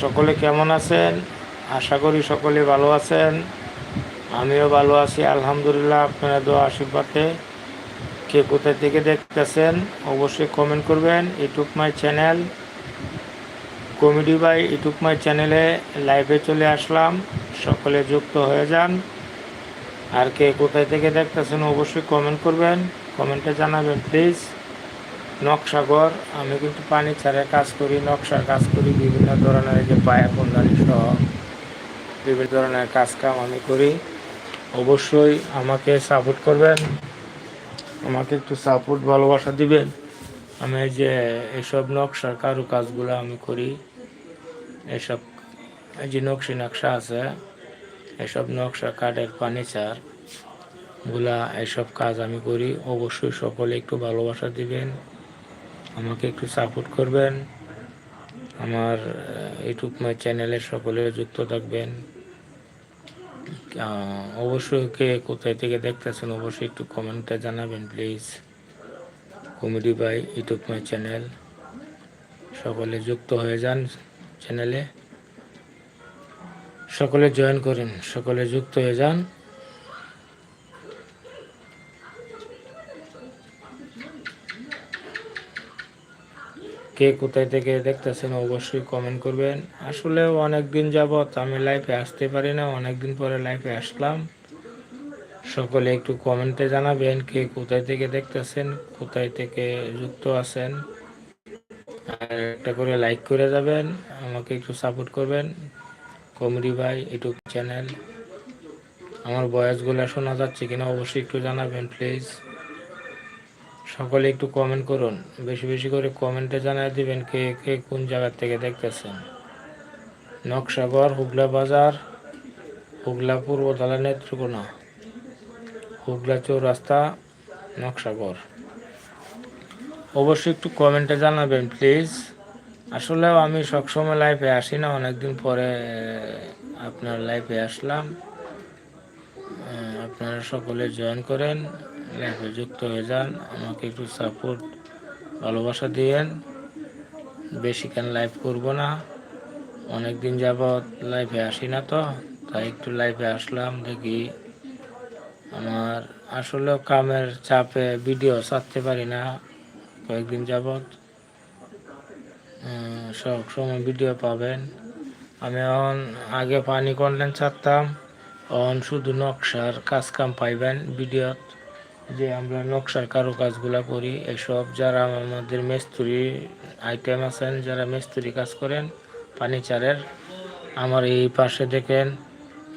সকলে কেমন আছেন? আশা করি সকলে ভালো আছেন। আমিও ভালো আছি, আলহামদুলিল্লাহ। আপনারা দোয়া আশীর্বাদে। কে কোথায় থেকে দেখতেছেন, অবশ্যই কমেন্ট করবেন। YouTube my channel, comedy by YouTube my চ্যানেলে লাইভে চলে আসলাম। সকলে যুক্ত হয়ে যান। আর কে কোথায় থেকে দেখতেছেন, অবশ্যই কমেন্ট করবেন। কমেন্টে জানাবেন প্লিজ নকশাগর আমি কিন্তু পানি ছাড়া কাজ করি, নকশার কাজ করি, বিভিন্ন ধরনের যে পায়া কুন্দানি সহ বিভিন্ন ধরনের কাজ কাম আমি করি। অবশ্যই আমাকে সাপোর্ট করবেন, আমাকে একটু সাপোর্ট ভালোবাসা দিবেন। আমি যে এইসব নকশার কারু কাজগুলো আমি করি, এসব এই যে নকশি নকশা আছে, এসব নকশা, কাঠের ফার্নিচারগুলা এসব কাজ আমি করি। অবশ্যই সকলে একটু ভালোবাসা দিবেন। আমাকে একটু সাপোর্ট করবেন। আমার ইউটিউব মাই চ্যানেলে সকলে যুক্ত থাকবেন। অবশ্যই কে কোথায় থেকে দেখতেছেন, অবশ্যই একটু কমেন্টে জানাবেন please comedy by YouTube my channel সকলে যুক্ত হয়ে যান চ্যানেলে সকলে জয়েন করেন, সকলে যুক্ত হয়ে যান। কে কোথায় থেকে দেখতেছেন অবশ্যই কমেন্ট করবেন। আসলে অনেক দিন যাবত আমি লাইফে আসতে পারি না, অনেক দিন পরে লাইফে আসলাম। সকলে একটু কমেন্টে জানাবেন কে কোথায় থেকে দেখতেছেন, কোথায় থেকে যুক্ত আছেন। আর একটা করে লাইক করে যাবেন, আমাকে একটু সাপোর্ট করবেন। কমেডি ভাই, ইউটিউব চ্যানেল আমার বয়সগুলো শোনা যাচ্ছে কিনা অবশ্যই একটু জানাবেন প্লিজ সকলে একটু কমেন্ট করুন। বেশি বেশি করে কমেন্টে জানিয়ে দিবেন কে কে কোন জায়গা থেকে দেখতেছেন। নকশাগর হুগলা বাজার, হুগলা পূর্ব দালা নেত্রকোনা, হুগলা চৌরাস্তা নকশাগর অবশ্যই একটু কমেন্টে জানাবেন প্লিজ আসলেও আমি সবসময় লাইফে আসি না, অনেকদিন পরে আপনার লাইফে আসলাম। আপনারা সকলে জয়েন করেন। লাইফে যুক্ত হয়ে যান, আমাকে একটু সাপোর্ট ভালোবাসা দিয়েন। বেশি কেন লাইভ করব না। অনেক দিন যাবৎ লাইফে আসি না তো, তাই একটু লাইফে আসলাম, দেখি আমার আসলেও কামের চাপে ভিডিও ছাড়তে পারি না। কয়েকদিন যাবৎ সব সময় ভিডিও পাবেন। আমি এখন আগে পানি কন্টেন্ট ছাড়তাম, এখন শুধু নকশার কাজ কাম পাইবেন ভিডিও যে আমরা নকশার কারও কাজগুলা করি, এসব। যারা আমাদের মিস্ত্রি আইটেম আছেন, যারা মিস্ত্রি কাজ করেন, ফার্নিচারের, আমার এই পাশে দেখেন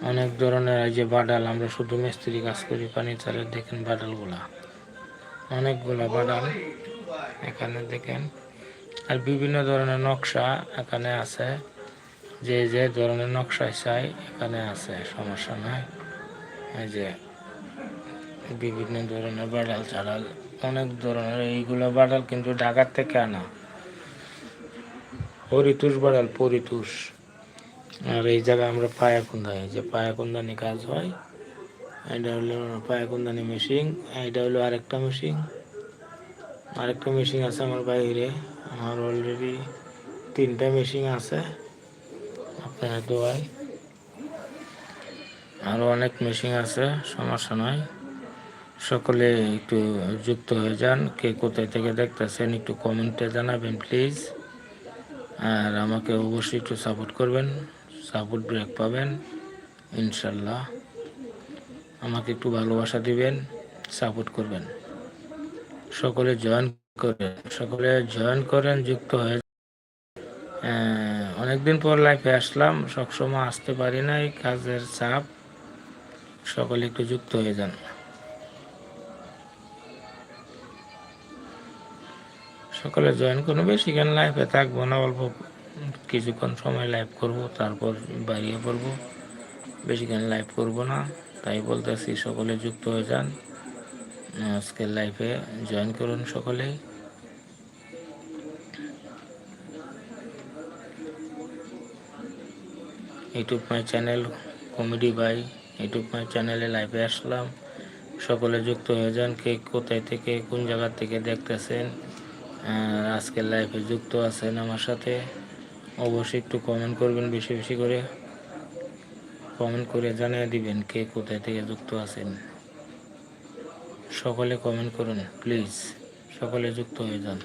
অনেক ধরনের এই যে বাডাল, আমরা শুধু মিস্ত্রি কাজ করি, ফার্নিচারের দেখেন বাডালগুলা। অনেকগুলা বাডাল এখানে দেখেন। আর বিভিন্ন ধরনের নকশা এখানে আছে। যে যে ধরনের নকশায় চাই, এখানে আছে, সমস্যা নাই। এই যে বিভিন্ন ধরনের বাডাল চাড়াল, অনেক ধরনের, এইগুলো বাডাল কিন্তু ঢাকার থেকে আনা। হরিতুষ বাডাল, পরিতুষ। আর এই জায়গায় আমরা পায়াকুন্দা এই যে পায়াকুন্দানি কাজ হয়, এটা হলো পায়াকুন্দানি মেশিন, এটা হলো আরেকটা মেশিন। আরেকটা মেশিন আছে আমার বাইরে, আমার অলরেডি তিনটা মেশিন আছে, আপনারা দোয়ায়। আরও অনেক মেশিন আছে, সমস্যা নয় সকলে একটু যুক্ত হয়ে যান। কে কোথায় থেকে দেখতেছেন একটু কমেন্টে জানাবেন, প্লিজ। আর আমাকে অবশ্যই একটু সাপোর্ট করবেন, সাপোর্ট ব্রেক পাবেন, ইনশাল্লাহ। আমাকে একটু ভালোবাসা দিবেন, সাপোর্ট করবেন। সকলে জয়েন করেন, সকলে জয়েন করেন, যুক্ত হয়ে অনেকদিন পর লাইফে আসলাম, সবসময় আসতে পারি নাই, কাজের চাপ। সকলে একটু যুক্ত হয়ে যান। সকালে জয়েন করব বেশিক্ষণ লাইফে থাকব না, অল্প কিছুক্ষণ সময় লাইভ করব, তারপর বাড়িয়ে পড়ব। বেশিক্ষণ লাইভ করব না, তাই বলতেছি সকলে যুক্ত হয়ে যান। আজকের লাইফে জয়েন করুন সকলেই YouTube my channel comedy by YouTube my চ্যানেলে লাইভে আসলাম। সকলে যুক্ত হয়ে যান, কে কোথায় থেকে, কোন জায়গা থেকে দেখতেছেন। আজকের লাইফে যুক্ত আছেন আমার সাথে, অবশ্যই একটু কমেন্ট করবেন বেশি বেশি করে। কমেন্ট করে জানিয়ে দিবেন কে কোথায় থেকে যুক্ত আছেন। সকলে কমেন্ট করুন প্লিজ সকলে যুক্ত হয়ে যান।